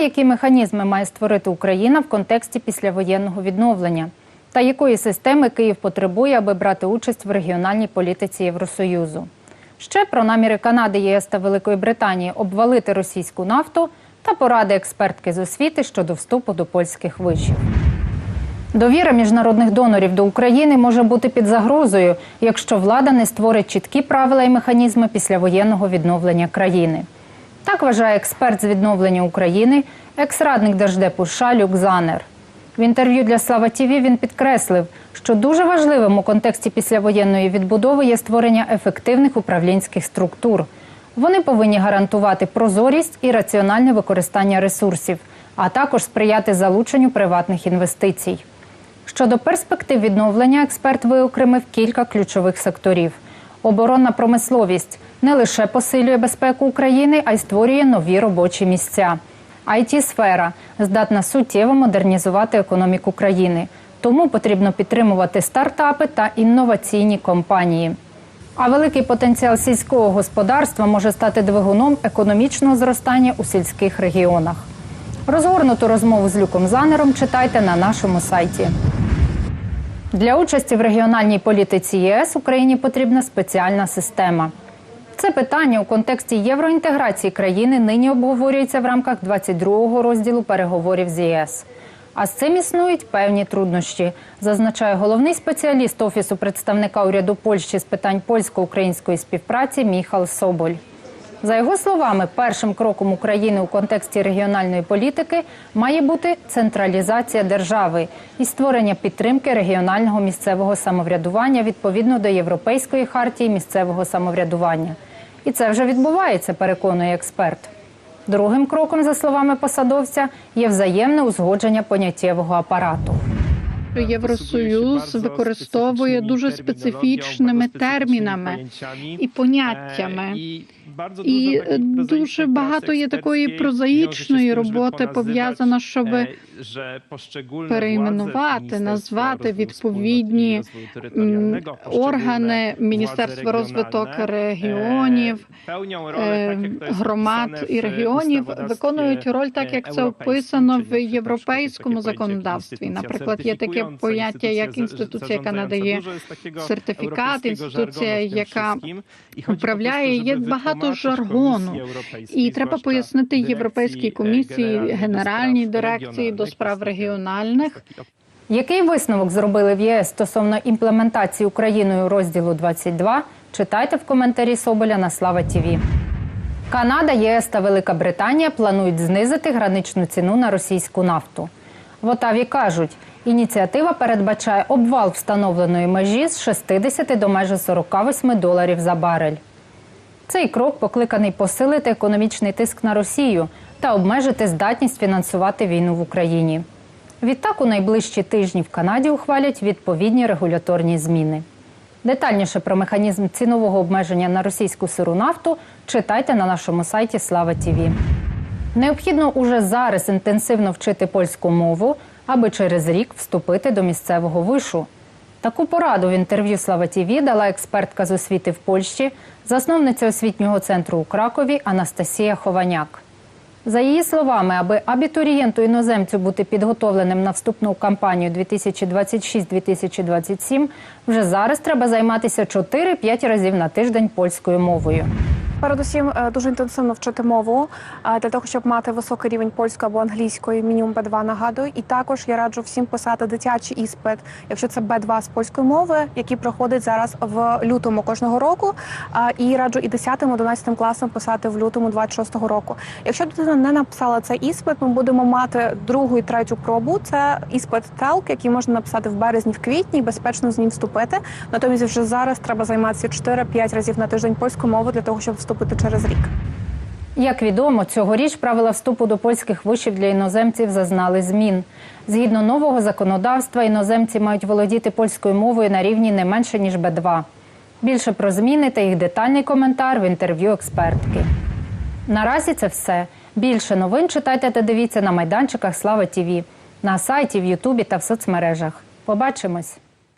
Які механізми має створити Україна в контексті післявоєнного відновлення? Та якої системи Київ потребує, аби брати участь в регіональній політиці Євросоюзу? Ще про наміри Канади, ЄС та Великої Британії обвалити російську нафту та поради експертки з освіти щодо вступу до польських вишів. Довіра міжнародних донорів до України може бути під загрозою, якщо влада не створить чіткі правила і механізми післявоєнного відновлення країни. Так вважає експерт з відновлення України, екс-радник Держдепу США Занер. В інтерв'ю для Слава Тіві він підкреслив, що дуже важливим у контексті післявоєнної відбудови є створення ефективних управлінських структур. Вони повинні гарантувати прозорість і раціональне використання ресурсів, а також сприяти залученню приватних інвестицій. Щодо перспектив відновлення, експерт виокремив кілька ключових секторів. Оборонна промисловість не лише посилює безпеку України, а й створює нові робочі місця. it сфера здатна суттєво модернізувати економіку країни. Тому потрібно підтримувати стартапи та інноваційні компанії. А великий потенціал сільського господарства може стати двигуном економічного зростання у сільських регіонах. Розгорнуту розмову з Люком Занером читайте на нашому сайті. Для участі в регіональній політиці ЄС Україні потрібна спеціальна система. Це питання у контексті євроінтеграції країни нині обговорюється в рамках 22-го розділу переговорів з ЄС. А з цим існують певні труднощі, зазначає головний спеціаліст Офісу представника уряду Польщі з питань польсько-української співпраці Міхал Соболь. За його словами, першим кроком України у контексті регіональної політики має бути централізація держави і створення підтримки регіонального місцевого самоврядування відповідно до Європейської хартії місцевого самоврядування. І це вже відбувається, переконує експерт. Другим кроком, за словами посадовця, є взаємне узгодження поняттєвого апарату. Євросоюз використовує дуже специфічними термінами і поняттями. І дуже багато є такої прозаїчної роботи пов'язана, щоб перейменувати, назвати відповідні органи Міністерства розвиток регіонів, е, громад і регіонів виконують роль так, як це описано в європейському законодавстві. Наприклад, є таке поняття, як інституція, яка надає сертифікат, інституція, яка управляє. Є багато жаргону, і треба пояснити Європейській комісії, генеральній дирекції до справ регіональних. Який висновок зробили в ЄС стосовно імплементації Україною розділу 22, читайте в коментарі Соболя на Слава ТІВІ. Канада, ЄС та Велика Британія планують знизити граничну ціну на російську нафту. В Отаві кажуть, ініціатива передбачає обвал встановленої межі з 60 до майже 48 доларів за барель. Цей крок покликаний посилити економічний тиск на Росію та обмежити здатність фінансувати війну в Україні. Відтак у найближчі тижні в Канаді ухвалять відповідні регуляторні зміни. Детальніше про механізм цінового обмеження на російську сиру нафту читайте на нашому сайті Слава Тіві. Необхідно уже зараз інтенсивно вчити польську мову, аби через рік вступити до місцевого вишу. Таку пораду в інтерв'ю Слава Тіві дала експертка з освіти в Польщі, засновниця освітнього центру у Кракові Анастасія Хованяк. За її словами, аби абітурієнту іноземцю бути підготовленим на вступну кампанію 2026-2027, вже зараз треба займатися 4-5 разів на тиждень польською мовою. Передусім е, дуже інтенсивно вчити мову е, для того, щоб мати високий рівень польської або англійської, мінімум Б2, нагадую. І також я раджу всім писати дитячий іспит, якщо це Б2 з польської мови, який проходить зараз в лютому кожного року. І раджу і 10-11 класом писати в лютому 26-го року. Якщо дитина не написала цей іспит, ми будемо мати другу і третю пробу. Це іспит ТЕЛК, який можна написати в березні, в квітні, і безпечно з ним вступити. Натомість вже зараз треба займатися 4-5 разів на тиждень польською мовою для того, щоб вступити через рік. Як відомо, цьогоріч правила вступу до польських вишів для іноземців зазнали змін. Згідно нового законодавства, іноземці мають володіти польською мовою на рівні не менше ніж Б2. Більше про зміни та їх детальний коментар в інтерв'ю експертки. Наразі це все. Більше новин читайте та дивіться на майданчиках Слава ТІВІ, на сайті, в Ютубі та в соцмережах. Побачимось!